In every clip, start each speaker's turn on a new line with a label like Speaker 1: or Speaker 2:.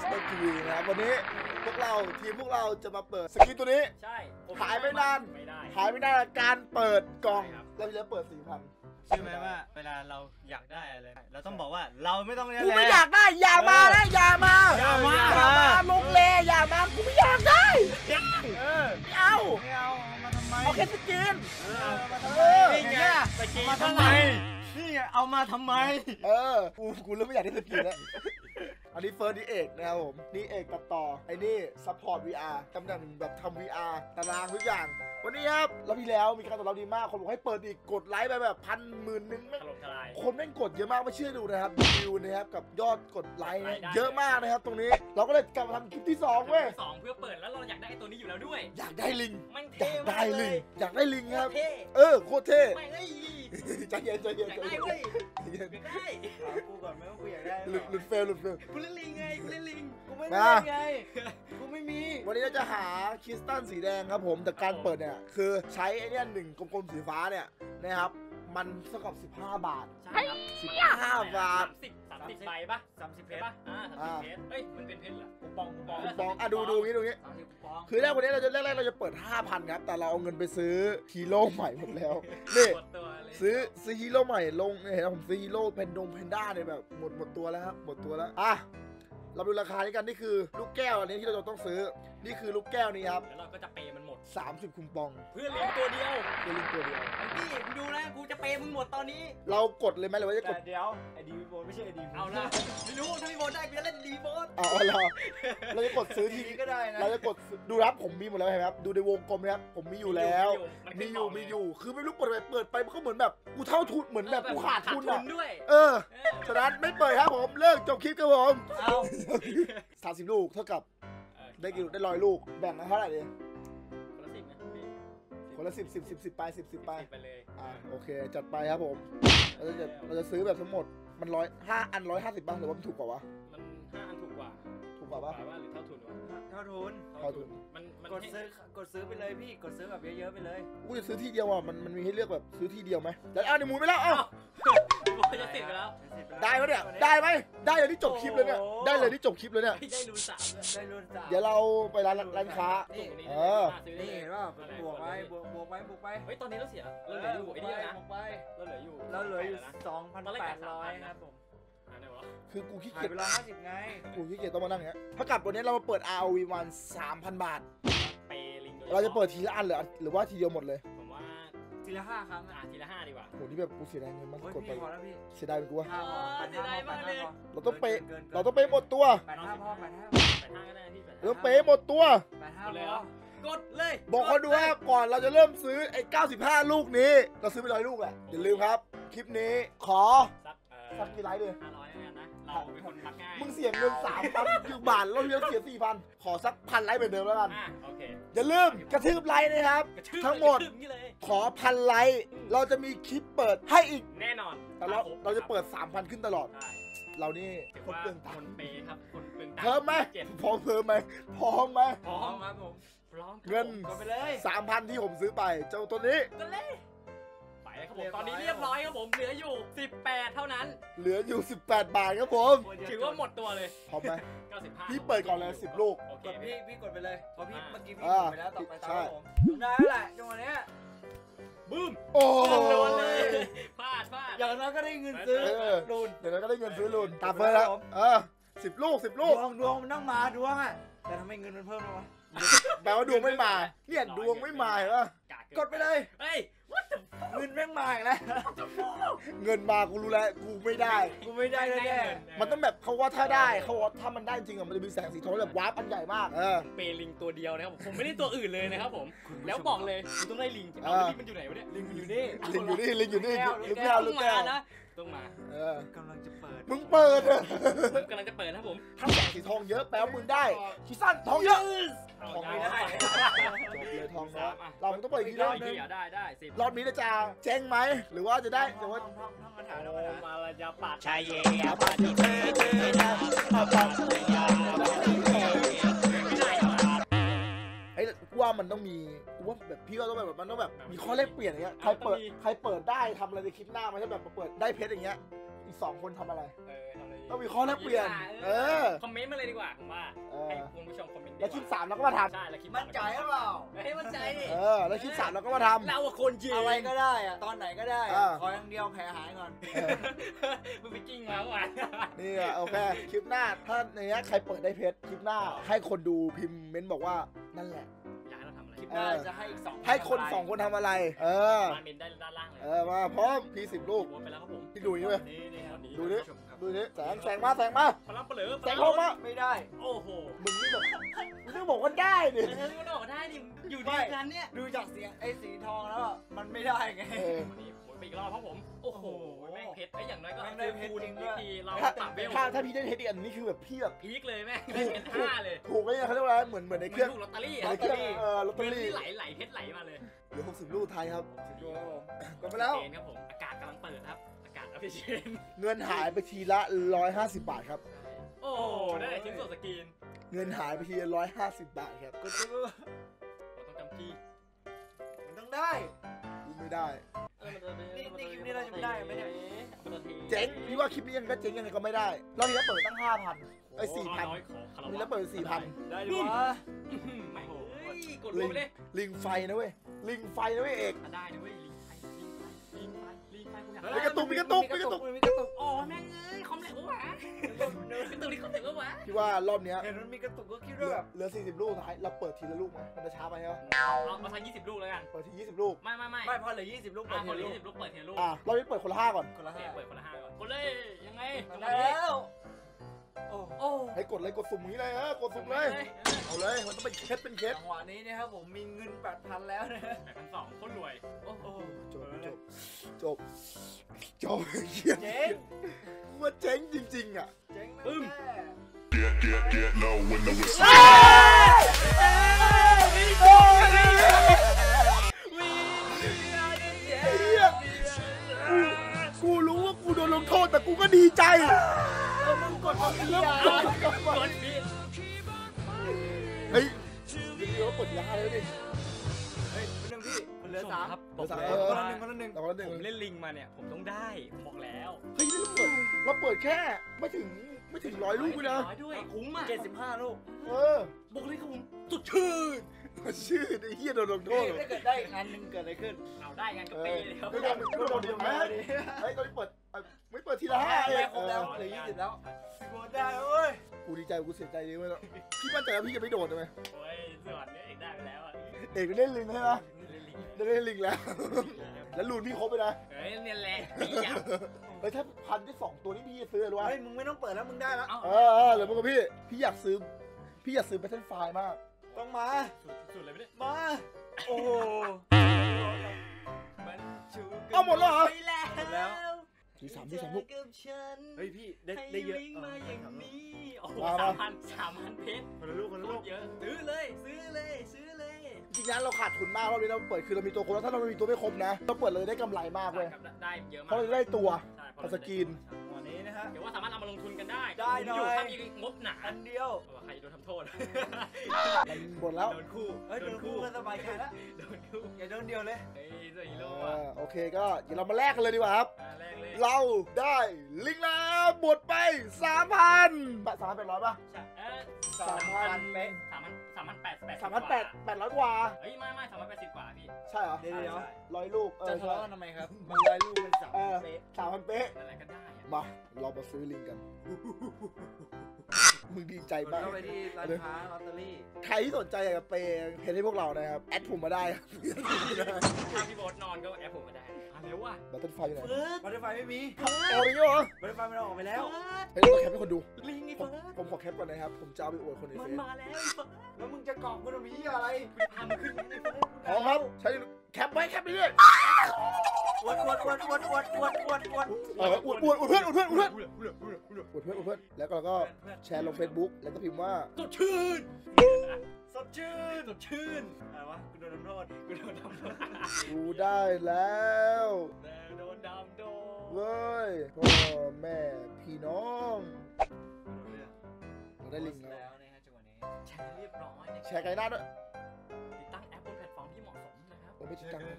Speaker 1: HMTV นะครับวันนี้พวกเราทีมพวกเราจะมาเปิดสกินตัวนี้
Speaker 2: ใช่ผม
Speaker 1: หายไปนาน
Speaker 2: ไม่ได้
Speaker 1: หายไม่ได้กับการเปิดกล่อง
Speaker 2: ใช่ครับ
Speaker 1: เราจะเปิดสี่พัน
Speaker 3: ใช่ไหมว่าเวลาเราอยากได้อะไร เราต้องบอกว่าเราไม่ต้องเรียน
Speaker 1: กูไม่อยากได้อย่ามานะอย่ามา
Speaker 3: อย่ามา
Speaker 1: อย่ามาลงเลอย่ามากูไม่อยากได้
Speaker 3: เออ
Speaker 1: ไม่เอา
Speaker 3: ไม่เอาเอามาทำไม
Speaker 1: เอาแค่สกิน
Speaker 3: เออเอามาทำไม
Speaker 1: เออ
Speaker 3: นี่ไง
Speaker 2: สกี
Speaker 3: เอามาทำไมนี่ไงเอามาทำไม
Speaker 1: เออกูกูเริ่มไม่อยากได้สกินแล้ว อันนี้เฟิร์สนี่เอกนะครับผม นี่เอกตัดต่อ ไอ้นี่ซัพพอร์ต VR ตำแหน่งแบบทำ VR ตารางทุกอย่าง วันนี้ครับรอบที่แล้วมีการตอบรับดีมาก คนบอกให้เปิดอีกกดไลค์ไปแบบพันหมื่นหนึ่ง
Speaker 2: ถล่มทลาย
Speaker 1: คนแม่งกดเยอะมากไม่เชื่อดูนะครับวิวนะครับกับยอดกดไลค์นะ
Speaker 2: รายได้
Speaker 1: เยอะมากนะครับตรงนี้เราก็เลยกลับมาทำคลิปที่สองเว้ย
Speaker 2: สองเพื่อเปิดแล้วเราอยากได้ไอ้ตัวนี้อยู่แล้วด้วย
Speaker 1: อยากได้ลิง
Speaker 2: มัน
Speaker 1: อ
Speaker 2: เท่
Speaker 1: ยาก
Speaker 2: มา
Speaker 1: ได้
Speaker 2: กเล
Speaker 1: ลิง
Speaker 2: ย
Speaker 1: อยากได้ลิงครับ
Speaker 2: เท่
Speaker 1: เออโคตรเท่
Speaker 2: ไม่เอ้ย
Speaker 1: ใจเย็นใจเย็น
Speaker 2: อยาก
Speaker 1: ใจ
Speaker 2: ได้
Speaker 1: เย็น
Speaker 2: เว้ย
Speaker 1: ใจเย็น
Speaker 2: อยากได้
Speaker 3: ถามกูก่อนไหมว่ากูอยากได้
Speaker 1: หลุดหลุดเฟลหลุดเฟล
Speaker 2: กูเล่นลิงไงกูเล่นลิง
Speaker 3: กูไม่
Speaker 1: มา
Speaker 3: มีไงกูไม่มี
Speaker 1: วันนี้เราจะหาคริสตัลสีแดงครับผมแต่การเปิดเนี่ยคือใช้ไอ้เนี่ยหนึ่งกลมๆสีฟ้าเนี่ยนะครับมันเท่ากับ 15 บาท
Speaker 2: ใช่ครับ
Speaker 1: 15 บาท
Speaker 2: สามสิบสามสิบใบปะ
Speaker 3: สามสิบเพ
Speaker 2: ใช่
Speaker 3: ชร
Speaker 2: ปะอ่าสามสิบเพชรเอ้ยมันเป็นเพชรเหรอ
Speaker 3: กูปองกูปอง
Speaker 1: คูปองอะดูดูงี้ดูงี้
Speaker 3: สามสิบกูปอง
Speaker 1: คือแรกวันนี้เราจะแรกๆเราจะเปิด 5,000 ครับ แต่เราเอาเงินไปซื้อฮีโร่ใหม่หมดแล้ว นี่
Speaker 2: หมดตัวเลย
Speaker 1: ซื้อซื้อฮีโร่ใหม่ลงเนี่ยเห็นไหมผมซื้อฮีโร่เพนดงเพนด้าเนี่ยแบบหมดหมดตัวแล้วครับ หมดตัวแล้ว อะ เราดูราคานี้กัน นี่คือลูกแก้วอันนี้ที่เราต้องซื้อ นี่คือลูกแก้วนี้ครับ
Speaker 2: แล้วเราก็จะเปย์มันหมด
Speaker 1: 30 คุมปอง
Speaker 2: เพื่อเลี้ยงตัวเดียว
Speaker 1: คือลิงตัวเดียว
Speaker 2: ไอ้พี่มึงดูนะกูจะเปย์มึงหมดตอนนี้
Speaker 1: เรากดเลยไหมหรือว่าจะก
Speaker 3: แต่
Speaker 1: ด
Speaker 3: เดี๋ยวไอ้ดีวีโฟนไม่ใช่ไอ้ดีวี
Speaker 2: เอาละไม่รู้ถ้าพี่โบได้กูจะเล่นดีโบส
Speaker 1: อ๋อเราเราจะกดซื้อที
Speaker 3: ทีก็ได้นะ
Speaker 1: เราจะกดซื้อดูครับผมมีหมดแล้วเห็นไหมครับดูในวงกลมนะครับผมมีอยู่แล้ว
Speaker 2: น
Speaker 1: มี
Speaker 2: ขึ้น
Speaker 1: อยู่
Speaker 2: บกเล
Speaker 1: มีอยู่คือไม่รู้เปิดไปเปิดไปมันก็เหมือนแบบกูเท่าทุนเหมือนแบบกูขาดทุนอะ
Speaker 2: ด้วย
Speaker 1: เออ
Speaker 2: เออ
Speaker 1: ฉะนั้นไม่เปิดครับผมเลิกจบคลิปครับผม
Speaker 3: เอา
Speaker 1: สามสิบลูกเท่ากับ
Speaker 2: เออ
Speaker 1: ได้กี่ลูกได้ร้อยลูกแบ่งกันเท่าไหร่ดี
Speaker 2: คนละสิบนะพี่
Speaker 1: คนละสิบสิบสิบสิบไปสิบสิบไป
Speaker 2: สิบไปเลย
Speaker 1: อ่าโอเค จัดไปครับผมเราจะเราจะซื้อแบบทั้งหมดมันร้อยห้าอันร้อยห้าสิบบ้างหรือว่ามันถูกกว่าวะ
Speaker 2: มันห้าอันถูกกว่า
Speaker 1: ถูกกว่าปะ
Speaker 2: ว่าหรือเท่าทุนวะ
Speaker 3: เท่าทุน
Speaker 1: เท่าทุน
Speaker 2: มันมัน
Speaker 3: กดซื้อกดซื้อไปเลยพี่กดซื้อแบบเยอะๆไปเลย
Speaker 1: กูจะซื้อที่เดียวอะมันมันมีให้เลือกแบบซื้อที่เดียวไหมแล้วอ้าวเดี๋ยวหมุนไปแล้วเอ้า
Speaker 2: พี่โบ จะสิบไปแล้ว
Speaker 1: ได้ปะเนี่ย ได้ไหม ได้เลยที่จบคลิปเลยเนี่ย ได้เลยที่จบคลิปเลยเนี่ย
Speaker 2: ไม่ได้รูนสามเลย
Speaker 3: ได้รุ่นสาม
Speaker 1: เดี๋ยวเราไปร้านร้านค้า
Speaker 3: นี่
Speaker 2: ตรงนี้
Speaker 1: เออ
Speaker 2: ซื้
Speaker 3: นี่
Speaker 2: ลย
Speaker 3: เห็นป่ะบวกไว้บวกบวกไว้บวกไป
Speaker 2: เฮ้ย ตอนนี้เราเสียเราเหลืออยู่ไอ้นี่แล้วนะ
Speaker 3: บวกไป
Speaker 2: เราเหลืออยู่
Speaker 3: เราเหลืออยู่
Speaker 2: แปด
Speaker 3: สองพันแปดร้อยครับผม
Speaker 2: แล้วนะอ่าไหนวะ
Speaker 1: คือกูขี้
Speaker 3: หาย
Speaker 1: เกียจ
Speaker 3: ไปร้อยห้าสิบไง
Speaker 1: กูขี้เกียจต้องมานั่งอย่างเงี้ยถ้ากับวันนี้เรามาเปิด ROV วัน3,000บาท
Speaker 2: เปย์ลิงโดย
Speaker 1: เราจะเปิดทีละอันเหรือหรือว่าทีเดียวหมดเลย
Speaker 2: ผมว่า
Speaker 3: ทีละห้าครั้ง
Speaker 2: อะ
Speaker 3: อะ
Speaker 2: ทีละห้าดีกว่า
Speaker 1: โหนี่แบบกูเสียดายเงินมาก
Speaker 3: โอ้ย
Speaker 1: กดไป
Speaker 3: พี่พอแล้วพี่
Speaker 1: เสียดายเป็นกูวะ
Speaker 3: ห้าพอ
Speaker 2: เออ
Speaker 3: แปดห้า
Speaker 2: เสียดาย
Speaker 3: พอ
Speaker 2: มากเลย
Speaker 1: เราต้องเปย์
Speaker 3: กินกิน
Speaker 1: เราต้องเปย์หมดตัว
Speaker 3: แปดห้าพอแปดห้า
Speaker 2: แปดห้าก็ได้พี่แปด
Speaker 1: เราต้องเปย์หมดตัว
Speaker 3: แปดห้า
Speaker 2: หมด
Speaker 3: พ
Speaker 2: เลย
Speaker 3: อ
Speaker 2: เหรอกดเลย
Speaker 1: บอกคนดูว่าก่อนเราจะเริ่มซื้อไอ้ 95 ลูกนี้ เราซื้อไปร้อยลูกแหละอย่าลืมครับ คลิปนี้ขอ
Speaker 2: สั กเอ่อ
Speaker 1: สักกี่ไลค์เลย
Speaker 2: ห้าร้อยแล้วกันนะ เราเป็นคนรักง่าย
Speaker 1: มึงเสียเงิน3 0 0 0อยู่บาทเราเลี้ยงเสีย4,000ขอสักพันไลค์เหมือนเดิมแล้วกัน
Speaker 2: อะโอเค
Speaker 1: อย่าลืมกระทืบไลค์นะครับ
Speaker 2: กระทืบ
Speaker 1: ทั้งหมด
Speaker 2: กระทืบอย่างนี้เลย
Speaker 1: ขอพันไลค์เราจะมีคลิปเปิดให้อีก
Speaker 2: แน่นอน
Speaker 1: แต่เราเราจะเปิด 3,000 ขึ้นตลอด
Speaker 2: ได้
Speaker 1: เรานี่
Speaker 2: ถือ
Speaker 1: คน
Speaker 2: ว่า
Speaker 1: เปลือง
Speaker 2: ค
Speaker 1: ตัง
Speaker 2: น
Speaker 1: ค์
Speaker 2: เปย์ครับ คนเปลืองตังค์
Speaker 1: เพิ่มไหม
Speaker 2: เจ็ด
Speaker 1: พร้อมเพิ่มไหมพร้อมไหม
Speaker 2: พร้อ
Speaker 3: พร้อ
Speaker 2: ม
Speaker 3: มครับผม
Speaker 2: พร้อม
Speaker 1: เงิน
Speaker 3: กดไปเลย
Speaker 1: 3,000ที่ผมซื้อไป เจ้าตัวนี้
Speaker 2: ก็เลยไปเลยครับ ผม
Speaker 3: เรียบร้อย
Speaker 2: ตอนนี้เรียบร้อยครับผม เหลืออยู่ 18 เท่านั้น
Speaker 1: เหลืออยู่ 18 บาทครับผม
Speaker 2: ถือว่าหมดตัวเลย
Speaker 1: พร้อมไหม
Speaker 2: 95
Speaker 1: พี่เปิดก่อนเลย 10 ลูก
Speaker 2: โอเค
Speaker 3: กดพี่พี่กดไปเลยเพราะพี่
Speaker 2: อ่า
Speaker 3: เมื่อกี้พี่
Speaker 1: อ่าก
Speaker 3: ดไปแล้วต่อไปตาม
Speaker 1: ใช่
Speaker 3: ผมได้แล้วแหละจังหวะเนี้ย
Speaker 2: บึ้ม
Speaker 1: โอ้
Speaker 2: โดนเลยพลาดพลาด
Speaker 3: อย่างน้อยก็ได้เงินซื้อ
Speaker 1: เออ
Speaker 3: รุน
Speaker 1: เดี๋ยวเราก็ได้เงินซื้อลุนตามเฟิร์สแล้วเออสิบลูกสิบ
Speaker 3: ด
Speaker 1: ลู
Speaker 3: ว
Speaker 1: ก
Speaker 3: งดวงมันต้องมาดวงอะแต่ทำไมเงินมันเพิ่มแล้ววะ
Speaker 1: แปลว่าดวงไม่มา เนี่ยดวงไม่มาเห็นปะ
Speaker 2: กาก
Speaker 3: กดไปเลย
Speaker 2: เฮ้ย what the
Speaker 3: เงินแม่งมาอีกแล้ว
Speaker 1: เงินมากูรู้แล้วกูไม่ได้
Speaker 3: กูไม่ได้แน่
Speaker 1: มันต้องแบบเขาว่าถ้าได้เขาว่าถ้ามันได้จริงอะมันจะมีแสงสีทองแบบวาร์ปอันใหญ่มากเออ
Speaker 2: เปย์ลิงตัวเดียวนะครับผมผมไม่ได้ตัวอื่นเลยนะครับผม แล้วบอกเลยกูต้องได้ลิง
Speaker 1: เอ
Speaker 2: เอา
Speaker 1: อ
Speaker 2: ลิงมันอยู่ไหนวะเนี่ย
Speaker 3: ลิงมันอยู่นี่
Speaker 1: ลิงอยู่นี่ลิงอยู่นี่
Speaker 3: ลู
Speaker 1: ลูก
Speaker 3: กแก้
Speaker 1: แก้ว
Speaker 3: ว
Speaker 1: ลู
Speaker 2: ต้อกง
Speaker 1: แก้
Speaker 2: มาวนะต้องมา
Speaker 1: เออกำ
Speaker 3: ลังจะเปิด
Speaker 1: มึงเปิดเถอะ
Speaker 2: ผมกำลังจะเปิดนะครับผม
Speaker 1: ถ้าแสงสีทองเยอะแปลว่ามึงได้คิดสั้นทองเยอะ
Speaker 2: เอา
Speaker 1: ของ
Speaker 2: ได้
Speaker 1: ไม่ได้
Speaker 2: ได้
Speaker 1: จบเลยทอง
Speaker 2: สา
Speaker 1: เนาะ
Speaker 2: มอะ
Speaker 1: เราต้องเปิดอีกทีรอบนึง
Speaker 2: เดี๋ยวได้ได้สิบ
Speaker 1: รอบนี้เราจะเจ๊งไหมหรือว่าจะได้
Speaker 3: ท่
Speaker 1: แต่
Speaker 3: อง
Speaker 1: ว่า
Speaker 3: ท่องท่องท่องคาถาท่
Speaker 2: โอ้
Speaker 3: องคาถา
Speaker 2: มาลายาปัด
Speaker 3: ชายเยปาติเตเตนะปะปะยา
Speaker 2: ไม่ได้หรอ
Speaker 1: เฮ้ยกูว่ามันต้องมีกูว่าแบบพี่ว่าต้องแบบมันต้องแบบมีข้อแลกเปลี่ยนอย่างเงี้ยใครเปิดใครเปิดได้ทำอะไรในคลิปหน้ามันจะแบบเปิดได้เพชรอย่างเงี้ยอีกสองคนทำอะไร
Speaker 2: เออทำอะไรดี
Speaker 1: ต้องมีข้อแลกเปลี่ยน เออ
Speaker 2: คอมเมนต์มาเลยดีกว่าผมว่า
Speaker 1: เอ
Speaker 2: ให้
Speaker 1: อ
Speaker 2: คุณผู้ชมคอมเมนต์ดีก
Speaker 1: แล้วคลิปสามเราก็มาท
Speaker 2: ใช่แล้วคลิป
Speaker 3: มั่นใจหรือเปล่า
Speaker 2: เฮ้ยมั่นใจดิำ
Speaker 1: เออ แล้วคลิปสามเราก็มาทำ
Speaker 2: เราอะคนจริง
Speaker 3: อะไรก็ได้อะตอนไหนก็ได้อะ
Speaker 1: อ่า
Speaker 3: ขออย่างเดียวแผลหายก่อน
Speaker 1: เออ
Speaker 2: มึงไปกิ้งมาว่ะ
Speaker 1: นี่อะโอเค คลิปหน้า ถ้าในนี้ใครเปิดได้เพชร คลิปหน้า ให้คนดูพิมพ์เม้นต์บอกว่านั่นแหละ
Speaker 2: อยากให้เราทำอะไร
Speaker 3: คลิปหน้าจะให้อีกสอง
Speaker 1: ให้คนสองคนทำอะไร เออ
Speaker 2: มาเมนได้ด้านล่างเลย
Speaker 1: เออ มาพร้อมพี่สิบลูก
Speaker 2: โหวตไปแล้วครับผม
Speaker 1: พี่ดูนี่เว้ย
Speaker 3: นี่นี่ครับ
Speaker 1: ดูดิ ดูดิแสงแสงมาแสงมา
Speaker 2: พลังเปลือ
Speaker 1: แสงเข้ามา
Speaker 3: ไม่ได้
Speaker 2: โอ้โห
Speaker 1: มึงนี่แบบมึงต้องบอกว่าได้ดิ
Speaker 2: เออมันออกได้ดิอยู่ดี
Speaker 3: ไม่
Speaker 2: กันเนี่ย
Speaker 3: ดูจากเสียงไอ้สีทองแล้วอะมันไม่ได้ไง
Speaker 1: เออ
Speaker 2: วันนี้โหวตไปอีกรอบครับผมโอ้โหแม่งเพชรไอ้ยอย่างน้อยก็
Speaker 3: แม่งได้เพชร
Speaker 2: คูณ
Speaker 3: จริงด้วย
Speaker 2: ทีเรา
Speaker 1: ถ้า
Speaker 2: ปรับเวล
Speaker 1: ถ้าถ้าพี่ได้เพชรอีกอันนี้คือแบบพี่แบบ
Speaker 2: พีคเลยแม่งได้เพชรห้าเลย
Speaker 1: ถูกไหมเนี่ยเขาเรียกว่าอะไรเหมือนเหมือนใน
Speaker 2: เห
Speaker 1: เค
Speaker 2: มื
Speaker 1: รื่
Speaker 2: อ
Speaker 1: อนง
Speaker 2: ถูกลอตเตอรี่
Speaker 1: ใน
Speaker 2: อะ
Speaker 1: เครื่องเออลอตเตอ
Speaker 2: เงิน
Speaker 1: รี่
Speaker 2: ที่ไหลไหลเพชรไหลมาเลย
Speaker 1: เหลือหกสิบลูกไทยครับ
Speaker 3: ดูครับผม
Speaker 1: กดไปแล้ว
Speaker 2: เกณฑ์ครับผมอากาศกำลังเปิดครับ อากาศอภิเชน
Speaker 1: เงินหายไปทีละ 150 บาทครับ
Speaker 2: โอ้โหได้แต่ชิ้นส่วนสกรีน
Speaker 1: เงินหายไปทีละ150 บาทครับ
Speaker 3: กดดู
Speaker 2: ผมต้องจำที่
Speaker 3: มันต้องได้
Speaker 1: กูไม่ได้
Speaker 3: นี่นี่คลิปนี้เราจะไม่ได้ไหมเนี่ย
Speaker 1: เจ๊งพี่ว่าคลิปนี้ยังไงก็เจ๊งยังไงก็ไม่ได้รอบนี้แล้วเปิดตั้ง5,000ไอ้ย4,000มีแล้วเปิด4,000
Speaker 3: ได้ดิวะ
Speaker 2: ไม่เฮ้ยกดลงไปเลย
Speaker 1: ลิงไฟนะเว้ยลิงไฟนะเว้ยเอก
Speaker 2: ได้นะเว้ย
Speaker 1: มีกระตุกมีกระตุกมีกระตุก
Speaker 3: มีกระตุก
Speaker 2: โอ้แม่งเอ้ยคอมเล็กวะกระตุกนี่คอมเล็กวะ
Speaker 1: พี่ว่ารอบเนี้ย
Speaker 3: เห็นมันมีกระตุกก็คิด
Speaker 1: เหลื
Speaker 3: ว่า
Speaker 1: อ
Speaker 3: แบบ
Speaker 1: เหลือ 40 ลูกท้ายเราเปิดทีละลูกไหมมันจะช้าไปใช่ปะ
Speaker 2: เอาเอาทาง20 ลูกแล้วกัน
Speaker 1: เปิดที20 ลูก
Speaker 2: ไม่ไม่ไม่
Speaker 3: ไม่พอเหลือ 20 ลูก
Speaker 2: อะ
Speaker 3: เปิด
Speaker 2: คน
Speaker 3: ที
Speaker 2: ละ
Speaker 3: ละลูก
Speaker 2: 20ลูกเปิดทีละลูก
Speaker 1: อะรอบนี้เปิดคนละ5ก่อน
Speaker 3: คน
Speaker 2: โอ
Speaker 3: ละ
Speaker 2: เค
Speaker 3: ห้า
Speaker 2: เปิดคนละห้าก่อนกดเลยยังไง
Speaker 3: มาแล้ว โอ้
Speaker 2: โอ้
Speaker 1: ให้กดเลยกดสุ่มอย่างนี้เลยฮะกดสุ่มเลยเอาเลยมันต้องเป็นเคสเป็นเคส
Speaker 3: จังหวะนี้นะครับผมมีเงิน8,000แล้วนะ
Speaker 2: แปดพันสองคนรวยโอ้โห
Speaker 1: จบจบจบจบเหี้ย
Speaker 3: เจ๊ง
Speaker 1: กูว่าเจ๊งจริงๆอะ
Speaker 3: เจ๊งแน่
Speaker 4: Get, get, get low when the whistle.
Speaker 1: ไอ้เหี้ยกูกูรู้ว่ากูโดนลงโทษแต่กูก็ดีใจ
Speaker 3: แล้ว มึงกดมาเพีย
Speaker 2: กดผิด
Speaker 1: เฮ้ยวิดีโอเปิดยาเลยดิ
Speaker 3: เฮ้ยเป็นหนึ่งพี่มันเหลือสาม
Speaker 2: ครับ
Speaker 1: เหลือสาม
Speaker 3: เอ
Speaker 1: เอ
Speaker 3: อ
Speaker 1: อ
Speaker 3: คนละหนึ่งคนละหนึ่ง
Speaker 1: แต่วันหนึ่ง
Speaker 2: ผมเล่นลิงมาเนี่ย ผมต้องได้ผมบอกแล้ว
Speaker 1: เฮ้ยนี่เราเปิดเราเปิดแค่ไม่ถึงไม่ถึงร้อยลูกเลยนะ
Speaker 2: ร้อยด้วยคุ้มอะ
Speaker 3: เจ็ดสิบห้าลูก
Speaker 1: เออ
Speaker 2: บอกเลยครับผมสุดชื่น
Speaker 1: ชื่อไอ้เหี้ยโดนลงโท
Speaker 3: นี่
Speaker 1: ษ
Speaker 3: ถ้าเกิดได้อีกอันหนึ่งเกิดอะไรขึ้น
Speaker 2: เอาได้งานกระ
Speaker 1: เอ
Speaker 2: เป
Speaker 1: อ
Speaker 2: เลยครับ
Speaker 1: ก็โดนก็โดนดีไหมเฮ้ยตอนนี้เปิด เอ้ยไม่เปิดทีละห้าเอ
Speaker 3: ได้
Speaker 1: ง
Speaker 3: ครบแล้ว
Speaker 1: เออ
Speaker 3: เหลือยี่สิบแล้วสิบโมได้เว้ย
Speaker 1: กูดีใจกูเสียใจดีไหมล่ะพี่มั่นใจว่าพี่จะไม่โดดใช่ไหม
Speaker 2: โอ้ยสวัสดีเอกได้ไปแล้วอะ
Speaker 1: เอกไปเล่นลิงใช่ไหม
Speaker 2: เล่นลิง
Speaker 1: ได้เล่นลิงแล้ว แล้วลูนพี่ครบไปนะ
Speaker 2: เฮ้ยเนี่ยแหละดีอะ
Speaker 1: เฮ้ยถ้าพันที่สองตัวนี้พี่จะซื้ออะไรวะ
Speaker 3: เฮ้ยมึงไม่ต้องเปิดแล้วมึงได้แล้ว
Speaker 2: เอา
Speaker 1: เออเออเดี๋ยวมึงกับพี่พี่อยากซื้อพี่อยากซื้อแพทเทิร์นไฟล์มาก
Speaker 3: ต้องมา
Speaker 2: สุดเลยไม่ได้
Speaker 3: มาโอ้โห
Speaker 2: มันชู
Speaker 1: เอาหมดแล้วเหรอ
Speaker 2: ไปแล้ว
Speaker 3: หมดแล้ว
Speaker 1: ทีสามที่สามลูก
Speaker 2: กับฉัน
Speaker 3: เฮ้ยพี่ได้ได้เยอะ
Speaker 2: ให้วิ่งมาอย่างนี้โอ้โห
Speaker 1: มา
Speaker 2: สาม
Speaker 1: มา
Speaker 2: พันสามพันเพชร
Speaker 3: คนละลูกคนละ
Speaker 2: โค
Speaker 3: ลู
Speaker 2: ต
Speaker 3: ก
Speaker 2: รเยอะซื้อเลยซื้อเลยซื้อเลย
Speaker 1: จริงๆนะเราขาดทุนมากรอบนี้เราเปิดคือเรามีตัวครบแล้วถ้าเราไม่มีตัวไม่ครบนะเราเปิดเลยได้กำไรมากเว้ย
Speaker 2: ได้เยอะ
Speaker 1: เพ
Speaker 2: มาก
Speaker 1: ราะเราได้ตัว
Speaker 2: ใช่เพ
Speaker 1: กับ
Speaker 2: ราะ
Speaker 1: สกรีน
Speaker 3: วันนี้นะฮะ
Speaker 2: เดี๋ยวว่าสามารถเอามาลงทุนกันได้
Speaker 3: ได้หน่อย
Speaker 2: อยู่ถ้ามีงบหนา
Speaker 3: อันเดียว
Speaker 2: เออใครโดนทำโทษ
Speaker 1: มันหมดแล้ว
Speaker 2: โดนคู่
Speaker 3: เฮ้ยโดนคู่ก็สบายใจแล้ว
Speaker 2: โดนคู่
Speaker 3: อย่าโดนเดียวเลย
Speaker 2: เฮ้ยเจอฮี
Speaker 1: เอ
Speaker 2: โร่อะ
Speaker 1: อโอเคก็เดี๋ยวเรามาแลกกันเลยดีกว่าครับ
Speaker 2: อ่าแรก เลย
Speaker 1: เราได้ลิงแล้ว หมดไปสามพันสามพันแปดร้อยป่ะ
Speaker 2: ใช่เออ
Speaker 1: สามพัน
Speaker 2: เป๊ะสามพันสามพันแปดแปด
Speaker 1: สามพันแปดแปดร้อยกว่า
Speaker 2: เฮ้ย ไม่ไม่สามพันแปดสิบกว่าพี่
Speaker 1: ใช่เหรอ
Speaker 3: เดี๋ยวเดี๋ยว
Speaker 1: ร้อยลูกเอ
Speaker 3: จะ
Speaker 1: อ
Speaker 3: ทะ
Speaker 1: ใช่
Speaker 3: เลาะกันทำไมครับ มันร้อยลูกเป็นสาม
Speaker 1: เออ
Speaker 3: เป๊ะ
Speaker 1: สามพันเป๊ะ
Speaker 2: อะไรก็ได้อะ
Speaker 1: มา เรามาซื้อลิงกัน มึงดีใจ
Speaker 3: กด
Speaker 1: มาก
Speaker 3: เข้าไปที่ร้านค้าลอตเตอรี่
Speaker 1: ใครที่สนใจอยากจะเปย์เพจให้พวกเรานะครับ แอดผมมาได้ครับ
Speaker 2: ถ้าพี่โบ๊ทนอนก็แอปผมมาได้อะเร็วว่ะ
Speaker 1: บัตเทิลไฟอยู่ไหน
Speaker 2: เฟิร์ส
Speaker 3: บัตเตอร์ไฟไม่มี
Speaker 1: เอาอย่างนี้เหรอ
Speaker 3: บัตเตอร์ไฟมันเอาออกไปแล้ว
Speaker 1: เฮ้ยเราแคปให้คนดู
Speaker 2: ลิงไอ้
Speaker 1: ผม
Speaker 2: เฟิร์ส
Speaker 1: ผมขอแคปก่อนนะครับ ผมจะเอาไปอวดคนใน
Speaker 2: มั
Speaker 1: เฟ
Speaker 2: น
Speaker 1: ซ
Speaker 2: มาแล้วไอ้เฟิร์ส
Speaker 3: แล้วมึงจะกรอกมันมีอะไร
Speaker 2: พามันขึ้นไอ้เฟิร์ส
Speaker 1: พร้อมครับใช้ แคปไว้แคปไปเรื่อย
Speaker 3: อวดอวดอวดอวดอวดอวดอวดอวด
Speaker 1: เอออวดอวดอวดเพื่อนอวดเพื่อนอวดเพื่อนอวดเพื่อนอวดเพื่อนแล้วก็เราก็แชร์ลง Facebook แล้วก็พิมพ์ว่า
Speaker 2: สดชื่น
Speaker 3: สดชื่น
Speaker 2: สดชื่น
Speaker 3: อะไรวะกูโดนทำโทษ
Speaker 2: กูโดนดำโดน
Speaker 1: กูได้แล้ว
Speaker 2: โดนดำโดน
Speaker 1: เว้ยพ่อแม่พี่น้องเราได้ลิงแล้ว
Speaker 3: แล้วนะฮะจังหวะนี้
Speaker 2: แชร์เรียบร้อย
Speaker 1: แชร์ไกลหน้าด้วย
Speaker 2: ติดตั้งแอ
Speaker 1: ผมไม่จริงจังเลย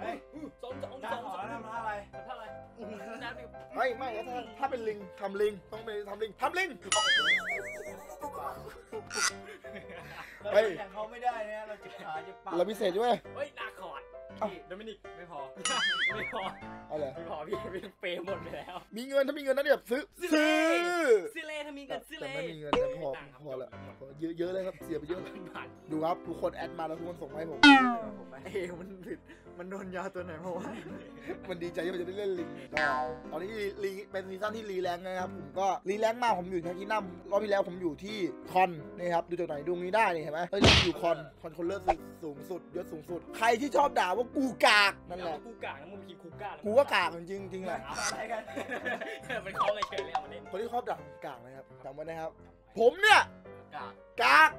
Speaker 3: เฮ้ย
Speaker 2: สองสอง
Speaker 3: จ้า
Speaker 2: สอง
Speaker 3: ขอ
Speaker 2: สอง
Speaker 3: แล้วทำอะไร
Speaker 2: ท่าอะไรน้ำดิ
Speaker 1: ไม่ไม่ถ้าถ้าเป็นลิงทำลิงต้องเป็นทำลิงทำลิง
Speaker 3: เรา
Speaker 1: เฮ้ย
Speaker 3: อย่างเขาไม่ได้นะเราเจ็บขาเจ็บปาก
Speaker 1: เราพิเศษด้วย
Speaker 2: เฮ้ยนาคอร์ด
Speaker 1: เอ้า
Speaker 2: โดมินิก
Speaker 5: ไม่พอ
Speaker 2: ไม่พอ
Speaker 1: อะไร
Speaker 2: ไม่พอพี่พี่เปย์หมดไปแล้ว
Speaker 1: มีเงินถ้ามีเงินนะเดี๋ยวซื้อ
Speaker 2: ซื้
Speaker 1: ซื้
Speaker 2: อ
Speaker 1: อ
Speaker 2: ซิเล่ถ้ามีเงิ
Speaker 1: แต่
Speaker 2: นซิ
Speaker 1: แต่
Speaker 2: เล่
Speaker 1: ไม่มีเงินแต่พอพอละพอเยอะเยอะเลยครับเสียไปเยอะเลย
Speaker 2: ผ่าน
Speaker 1: ดูครับทุกคนแอดมาแล้วทุกคนส่งมาให้ผม
Speaker 3: ผมเอวมันผิดมันโดนยาตัวไหนเพราะว่า
Speaker 1: มันดีใจที่มันจะได้เล่นลิงก็ตอนนี้ลีเป็นซีซั่นที่รีแรงนะครับผมก็รีแรงมากผมอยู่ที่นั่นรอบที่แล้วผมอยู่ที่คอนนี่ครับดูจากไหนดูนี้ได้นี่เห็นไหมเฮ้ยเราอยู่คอนคอนคนเลิศสูงสุดยศสูงสุด ใครที่ชอบด่าว่ากูกากนั่นแหละ
Speaker 2: กูกากนะมึงกินกูกาก
Speaker 1: กูก็กากจริงๆจริงแหละ
Speaker 3: อะไรกัน
Speaker 2: มันเขาเลยเชิญเลยเอามาเล่น
Speaker 1: คนที่ชอบด่าผมกากนะครับจำไว้นะครับ ผมเนี่ย
Speaker 3: กาก
Speaker 1: กาก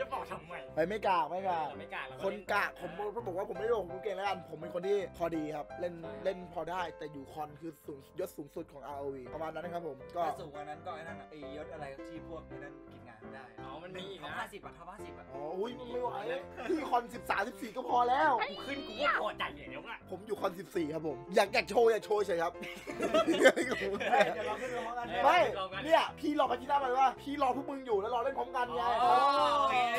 Speaker 2: จะบอกทำไม
Speaker 1: ไปไม่กากไม่กาก
Speaker 2: ไม่กาก
Speaker 1: คนกากผมบอกว่าผมไม่ได้บอกผมเก่งแล้วกันผมเป็นคนที่พอดีครับ เล่นเล่นพอได้แต่อยู่คอนคือสูงยศสูงสุดของ ROV ประมาณนั้นนะครับผมก็
Speaker 3: ถ้าสูงกว่านั้นก็ไอ้นั่นน่ะไอ้ยศอะไรที่พวกไอ้นั่นกินงานได้
Speaker 2: อ๋อมันมีอีก
Speaker 3: ท็อป
Speaker 2: นะ
Speaker 3: ห้าสิบอะท็อปห้าสิบอะ
Speaker 1: อ๋ออุ้ยไม่ไหวพี่คอน13 14ก็พอแล้ว
Speaker 2: กูขึ้นกูก็พอใจอย่างเดียวอะ
Speaker 1: ผมอยู่คอน14ครับผมอยากอยากโชว์อยากโชว์เฉยครับ
Speaker 3: เฮ้ยเดี๋ยวเราขึ้นไปพร้อมกัน
Speaker 1: ไม่เนี่ยพี่รอไปที่หน้ามันว่าพี่รอพวกมึงอยู่แล้วรอเล่นพร้อมกันไง
Speaker 2: อ๋อ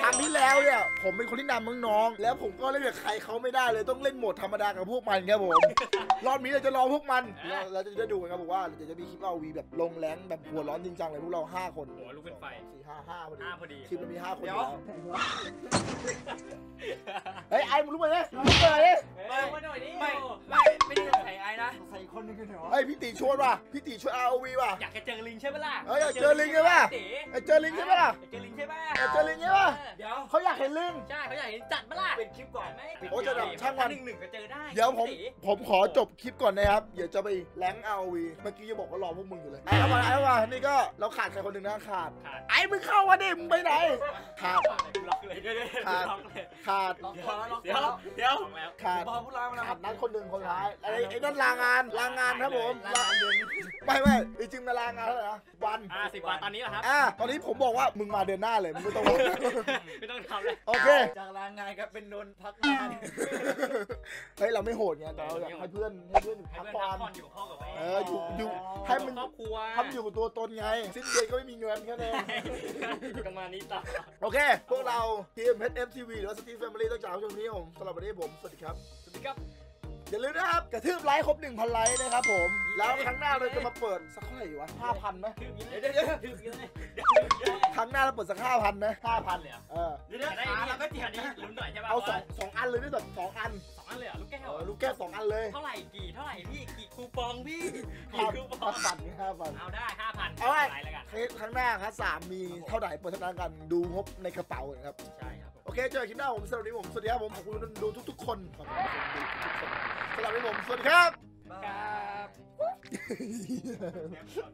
Speaker 1: ครั้งที่แล้วเนี่ยผมเป็นคนที่นำน้องๆแล้วผมก็เล่นกับใครเขาไม่ได้เลยต้องเล่นโหมดธรรมดากับพวกมันครับผมรอบนี้เราจะรอพวกมันเราเราจะได้ดูกันครับบอกว่าเดี๋ยวจะมีคลิปเอาวีแบบลงแรงแบบหัวร้อนจริงจังเลยพวกเราห้าคน
Speaker 2: หัวลูกเป็นไฟ
Speaker 1: สี่ ห้าห้าพอดี
Speaker 2: ห้าพอดี
Speaker 1: คลิปมันมีห้าคน
Speaker 3: เดี๋ยว
Speaker 1: เฮ้ยไอ้มึงรู้ไหมเนี่ยมึงเปิดดิ
Speaker 2: เฮ้ยมาหน่อยดิ
Speaker 3: ไม่ไม่ไม่ได้ใส่ไอ้นะ ใส่คนหนึงกันเหรอ
Speaker 1: เฮ้ยพี่ตีชวนว่ะพี่ตีช่วย ROV ว่ะ
Speaker 2: อยากจะเจอลิงใช่ไหมล่ะ
Speaker 1: เฮ้ยอยากเจอลิงใช่ปะ
Speaker 2: เต๋
Speaker 1: ไอ้เจอลิงใช่ไหมล่ะ
Speaker 2: อยากเจอลิงใช่ปะ
Speaker 1: อยากเจอลิงใช่ปะ
Speaker 3: เดี๋ยว
Speaker 1: เขาอยากเห็นลิง
Speaker 2: ใช่เขาอยากเห็นจัดปะล่ะ
Speaker 3: เป็นคลิปก่อน
Speaker 2: ไหม
Speaker 1: โอ้จะแบบช่างมัน
Speaker 2: หนึ่งหนึ่งก็เจอได้
Speaker 1: เดี๋ยวผม
Speaker 2: ต๋
Speaker 1: ผมขอจบคลิปก่อนนะครับเดี๋ยวจะไปแรง ROV เมื่อกี้จะบอกว่ารอพวกมึงอยู่เลยไอ้เอามาไอ้เอามานี่ก็เราขาดใครคนหนึ่งนะขาด
Speaker 2: ขาด
Speaker 1: ไอ้มึงเข้ามาดิมึงไปไหนขาด
Speaker 2: กูล็อกเลยเดี๋ยวเดี๋ยวเดี๋ยว
Speaker 1: ขาด
Speaker 2: ล็อกเลย
Speaker 1: ขาด
Speaker 3: ล็อกคอแล้วล็อกค
Speaker 2: เดี๋ยว
Speaker 3: อแล้ว
Speaker 2: เดี๋ยวแล้ว
Speaker 1: ขาด
Speaker 3: พอพูดลามาแล้ว
Speaker 1: ขาดนัดคนหนึ่งคนท้ายไอ้ไอ้นั่นลางานลางานครับผม
Speaker 3: ลางานเดือนนี้
Speaker 1: ไม่ไม่จริงๆมาลางานเท่าไหร่นะวัน
Speaker 2: อ่าสิบวันตอนนี้เหรอครับ
Speaker 1: อะตอนนี้ผมบอกว่ามึงมาเดือนหน้าเลยมึงไม่ต้องรอ
Speaker 2: ไม่ต้องทำเลย
Speaker 1: โอเค
Speaker 3: จากลางานก็เป็นโดนพักงาน
Speaker 1: เฮ้ยเราไม่โหดไงแต่เราอยากให้เพื่อนให้เพื่อน
Speaker 2: ให้
Speaker 1: พัก
Speaker 2: เพื่อน
Speaker 1: ผ่อ
Speaker 2: พัก
Speaker 1: น
Speaker 2: ผ่อนอยู่กับพ่อกับแม่
Speaker 1: เอออยู่อยู่ให้มัน
Speaker 2: ครอบครัว
Speaker 1: ทำอยู่กับตัวตนไงสิ้นเดือนก็ไม่มีเงินแค่นั้นเอง
Speaker 2: ประมาณนี้ต่อ
Speaker 1: โอเค พวกเราทีม HFTV หรือว่า City Family ต้องจากผู้ชมนี้ผมสำหรับวันนี้ผม สวัสดีครับ
Speaker 2: สวัสดีครับ
Speaker 1: อย่าลืมนะครับกระทืบไลค์ครบ1,000ไลค์นะครับผม แล้วครั้งหน้าเราจะมาเปิดสักเท่าไหร่วะ5,000ไหม
Speaker 2: ถืออย่างนี้
Speaker 3: เดี๋
Speaker 2: เลย
Speaker 3: ยวเดี๋ยว
Speaker 2: ถืออย่างนี้เลย
Speaker 1: ครั้งหน้าเราเปิดสัก5,000ไหม
Speaker 2: พันเลยเหรอ
Speaker 1: เออ
Speaker 3: เดี๋ยวเดี๋ยว
Speaker 2: ได้
Speaker 3: ขา
Speaker 2: เรา
Speaker 3: เรา
Speaker 2: ก็
Speaker 3: ก็
Speaker 2: เจี
Speaker 3: เจ็
Speaker 2: ย
Speaker 3: บ
Speaker 2: นี้ลุ้นหน่อยใช่ป่ะ
Speaker 1: เอาสองสองอันเลยด้วยแบบสองอัน
Speaker 2: สองอันเลยเหรอลูกแก้
Speaker 1: เอ
Speaker 2: ว
Speaker 1: อลูกแก้วสองอันเลย
Speaker 2: เท่าไหร่กี่เท่าไหร่พี่กี่คูปองพี่
Speaker 1: ห้า
Speaker 2: กี่คูปอง
Speaker 1: พันห้าพัน
Speaker 2: เอาได้ห้าพัน
Speaker 1: เอาไว้
Speaker 2: ไรแล้วกัน
Speaker 1: ครั้งหน้าครับสามมีเท่าไหร่เปิดเท่านั้นกันดูงบในกระเป๋ากันครับ
Speaker 2: ใช่ครับผม
Speaker 1: โอ เคเจอกันคลิปหน้าผมสำหรับวันนี้ผมสวัสดีครับผมขอบคุณดูทุกๆคนขอบคุณคนดูทุกๆคนสำหรับวันนี้ผมสวัสดีครับ
Speaker 3: ครับ